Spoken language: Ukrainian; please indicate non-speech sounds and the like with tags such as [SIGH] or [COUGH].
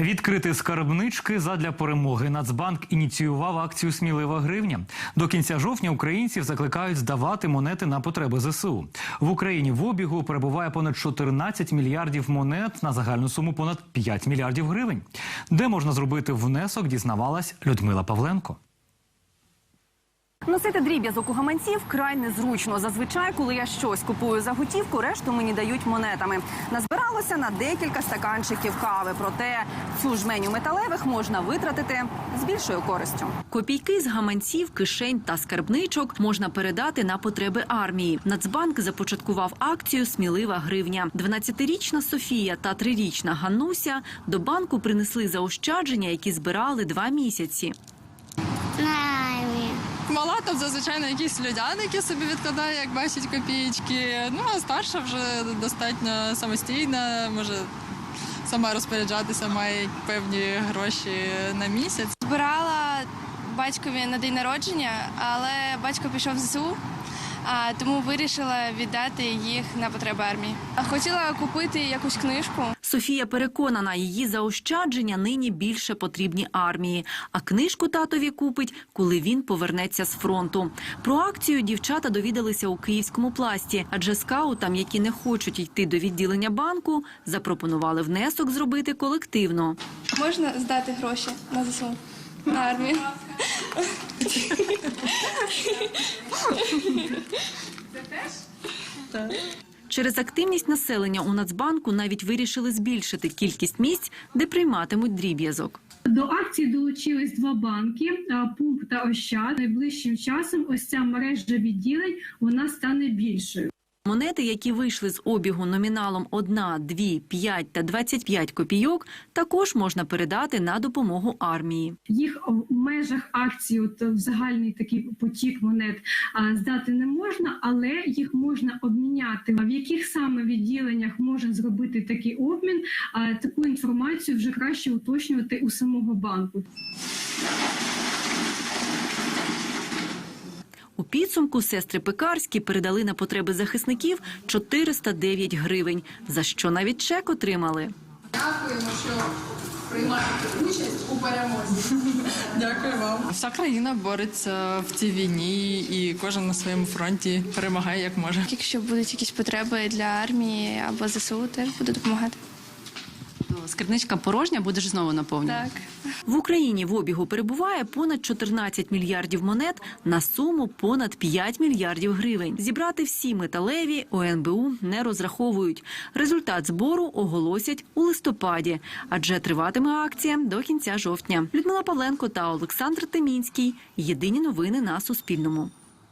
Відкрити скарбнички задля перемоги. Нацбанк ініціював акцію Смілива гривня. До кінця жовтня українців закликають здавати монети на потреби ЗСУ. В Україні в обігу перебуває понад 14 мільярдів монет на загальну суму понад 5 мільярдів гривень. Де можна зробити внесок, дізнавалась Людмила Павленко. Носити дріб'язок у гаманці вкрай незручно. Зазвичай, коли я щось купую за готівку, решту мені дають монетами. Назбиралося на декілька стаканчиків кави. Проте цю жменю металевих можна витратити з більшою користю. Копійки з гаманців, кишень та скарбничок можна передати на потреби армії. Нацбанк започаткував акцію Смілива гривня. 12-річна Софія та 3-річна Ганнуся до банку принесли заощадження, які збирали два місяці. Мала там зазвичай на якісь людяники собі відкладає, як бачить копійки. Ну а старша вже достатньо самостійна, може сама розпоряджатися, має певні гроші на місяць. Збирала батькові на день народження, але батько пішов в ЗСУ, тому вирішила віддати їх на потреби армії. Хотіла купити якусь книжку. Софія переконана, її заощадження нині більше потрібні армії. А книжку татові купить, коли він повернеться з фронту. Про акцію дівчата довідалися у київському пласті, адже скаутам, які не хочуть йти до відділення банку, запропонували внесок зробити колективно. Можна здати гроші на ЗСУ на армію. Через активність населення у Нацбанку навіть вирішили збільшити кількість місць, де прийматимуть дріб'язок. До акції долучились два банки пункт та Ощад. Найближчим часом ось ця мережа відділень вона стане більшою. Монети, які вийшли з обігу номіналом 1, 2, 5 та 25 копійок, також можна передати на допомогу армії. Їх в межах акції, от в загальний такий потік монет здати не можна, але їх можна обміняти. В яких саме відділеннях можна зробити такий обмін? Таку інформацію вже краще уточнювати у самого банку. У підсумку сестри Пекарські передали на потреби захисників 409 гривень, за що навіть чек отримали. Дякуємо, що приймаєте участь у перемозі. [LAUGHS] Дякую вам. Вся країна бореться в цій війні, і кожен на своєму фронті перемагає як може. Якщо будуть якісь потреби для армії або ЗСУ, теж буду допомагати. Скарбничка порожня, будеш знову наповнювати? Так. В Україні в обігу перебуває понад 14 мільярдів монет на суму понад 5 мільярдів гривень. Зібрати всі металеві ОНБУ не розраховують. Результат збору оголосять у листопаді, адже триватиме акція до кінця жовтня. Людмила Павленко та Олександр Темінський. Єдині новини на Суспільному.